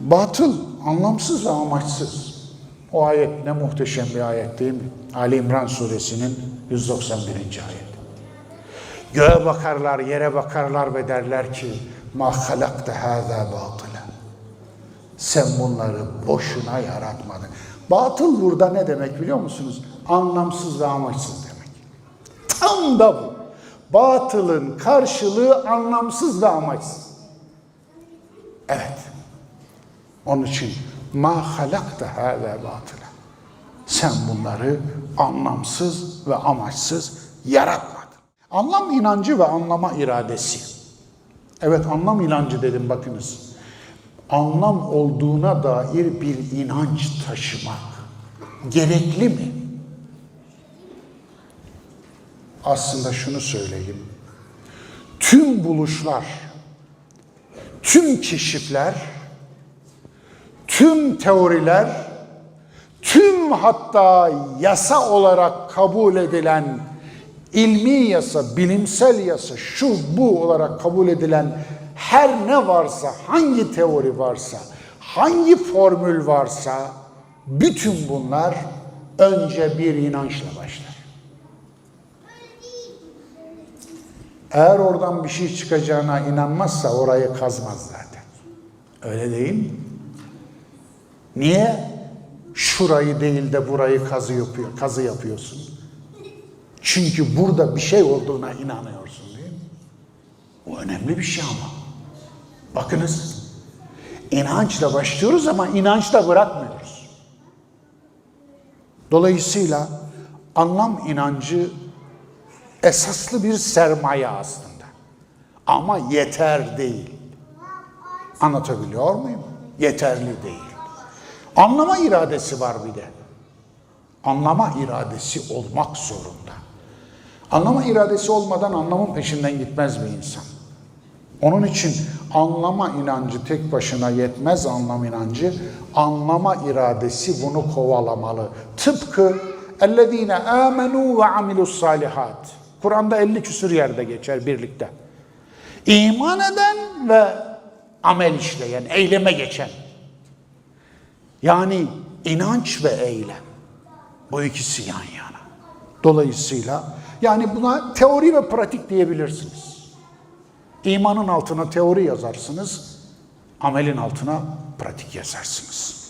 Batıl, anlamsız ve amaçsız. O ayet ne muhteşem bir ayet değil mi? Ali İmran suresinin 191. ayet. Göğe bakarlar, yere bakarlar ve derler ki ma halakta hâzâ batıla. Sen bunları boşuna yaratmadın. Batıl burada ne demek biliyor musunuz? Anlamsız ve amaçsız demek. Tam da bu. Batılın karşılığı anlamsız ve amaçsız. Evet. Onun için ma halakta hâzâ batıla. Sen bunları anlamsız ve amaçsız yaratmadın. Anlam inancı ve anlama iradesi. Evet anlam inancı dedim bakınız. Anlam olduğuna dair bir inanç taşımak gerekli mi? Aslında şunu söyleyeyim. Tüm buluşlar, tüm keşifler, tüm teoriler, tüm hatta yasa olarak kabul edilen ilmi yasa, bilimsel yasa, şu bu olarak kabul edilen her ne varsa, hangi teori varsa, hangi formül varsa, bütün bunlar önce bir inançla başlar. Eğer oradan bir şey çıkacağına inanmazsa orayı kazmaz zaten. Öyle değil mi? Niye şurayı değil de burayı kazı yapıyor, kazı yapıyorsun? Çünkü burada bir şey olduğuna inanıyorsun değil mi? Bu önemli bir şey ama. Bakınız, inançla başlıyoruz ama inançla bırakmıyoruz. Dolayısıyla anlam inancı esaslı bir sermaye aslında. Ama yeter değil. Anlatabiliyor muyum? Yeterli değil. Anlama iradesi var bir de. Anlama iradesi olmak zorunda. Anlama iradesi olmadan anlamın peşinden gitmez bir insan. Onun için anlama inancı tek başına yetmez anlam inancı. Anlama iradesi bunu kovalamalı. Tıpkı ellezine amenu ve amilus salihat. Kur'an'da 50 küsür yerde geçer birlikte. İman eden ve amel işleyen, eyleme geçen. Yani inanç ve eylem. Bu ikisi yan yana. Dolayısıyla yani buna teori ve pratik diyebilirsiniz. İmanın altına teori yazarsınız, amelin altına pratik yazarsınız.